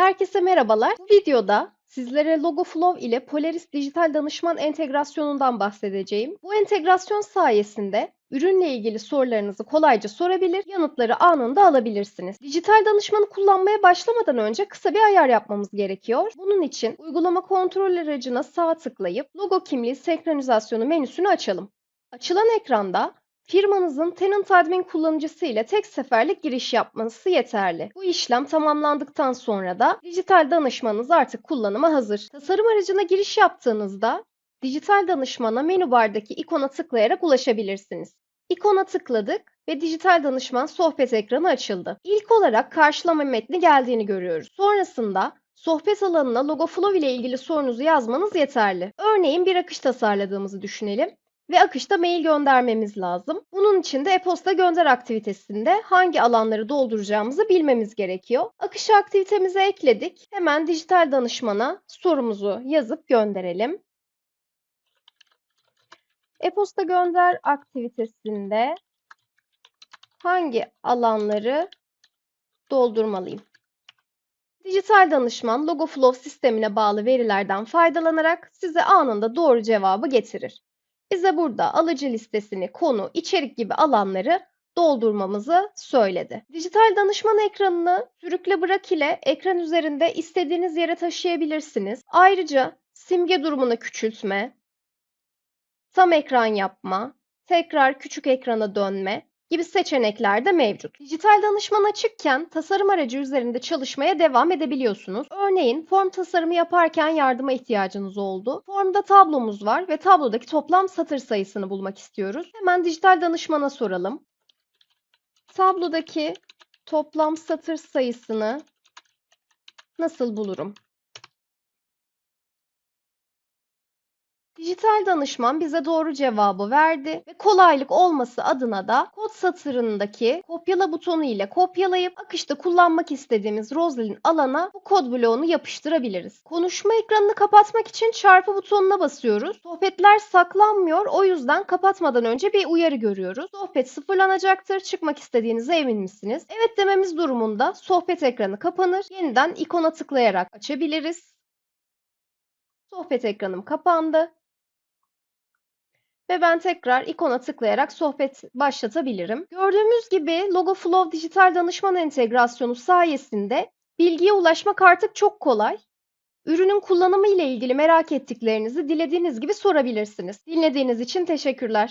Herkese merhabalar. Bu videoda sizlere Logoflow ile Polaris dijital danışman entegrasyonundan bahsedeceğim. Bu entegrasyon sayesinde ürünle ilgili sorularınızı kolayca sorabilir, yanıtları anında alabilirsiniz. Dijital danışmanı kullanmaya başlamadan önce kısa bir ayar yapmamız gerekiyor. Bunun için uygulama kontrol aracına sağ tıklayıp logo kimliği senkronizasyonu menüsünü açalım. Açılan ekranda Firmanızın Tenant Admin kullanıcısı ile tek seferlik giriş yapması yeterli. Bu işlem tamamlandıktan sonra da dijital danışmanınız artık kullanıma hazır. Tasarım aracına giriş yaptığınızda dijital danışmana menü bardaki ikona tıklayarak ulaşabilirsiniz. İkona tıkladık ve dijital danışman sohbet ekranı açıldı. İlk olarak karşılama metni geldiğini görüyoruz. Sonrasında sohbet alanına Logoflow ile ilgili sorunuzu yazmanız yeterli. Örneğin bir akış tasarladığımızı düşünelim ve akışta mail göndermemiz lazım. Bunun için de e-posta gönder aktivitesinde hangi alanları dolduracağımızı bilmemiz gerekiyor. Akışı aktivitemize ekledik. Hemen dijital danışmana sorumuzu yazıp gönderelim. E-posta gönder aktivitesinde hangi alanları doldurmalıyım? Dijital danışman Logoflow sistemine bağlı verilerden faydalanarak size anında doğru cevabı getirir. Bize burada alıcı listesini, konu, içerik gibi alanları doldurmamızı söyledi. Dijital danışman ekranını sürükle bırak ile ekran üzerinde istediğiniz yere taşıyabilirsiniz. Ayrıca simge durumunu küçültme, tam ekran yapma, tekrar küçük ekrana dönme gibi seçenekler de mevcut. Dijital danışman açıkken tasarım aracı üzerinde çalışmaya devam edebiliyorsunuz. Örneğin form tasarımı yaparken yardıma ihtiyacınız oldu. Formda tablomuz var ve tablodaki toplam satır sayısını bulmak istiyoruz. Hemen dijital danışmana soralım. Tablodaki toplam satır sayısını nasıl bulurum? Dijital danışman bize doğru cevabı verdi ve kolaylık olması adına da kod satırındaki kopyala butonu ile kopyalayıp akışta kullanmak istediğimiz Roslyn alana bu kod bloğunu yapıştırabiliriz. Konuşma ekranını kapatmak için çarpı butonuna basıyoruz. Sohbetler saklanmıyor o yüzden kapatmadan önce bir uyarı görüyoruz. Sohbet sıfırlanacaktır. Çıkmak istediğinize emin misiniz? Evet dememiz durumunda sohbet ekranı kapanır. Yeniden ikona tıklayarak açabiliriz. Sohbet ekranım kapandı ve ben tekrar ikona tıklayarak sohbet başlatabilirim. Gördüğümüz gibi Logoflow dijital danışman entegrasyonu sayesinde bilgiye ulaşmak artık çok kolay. Ürünün kullanımı ile ilgili merak ettiklerinizi dilediğiniz gibi sorabilirsiniz. Dinlediğiniz için teşekkürler.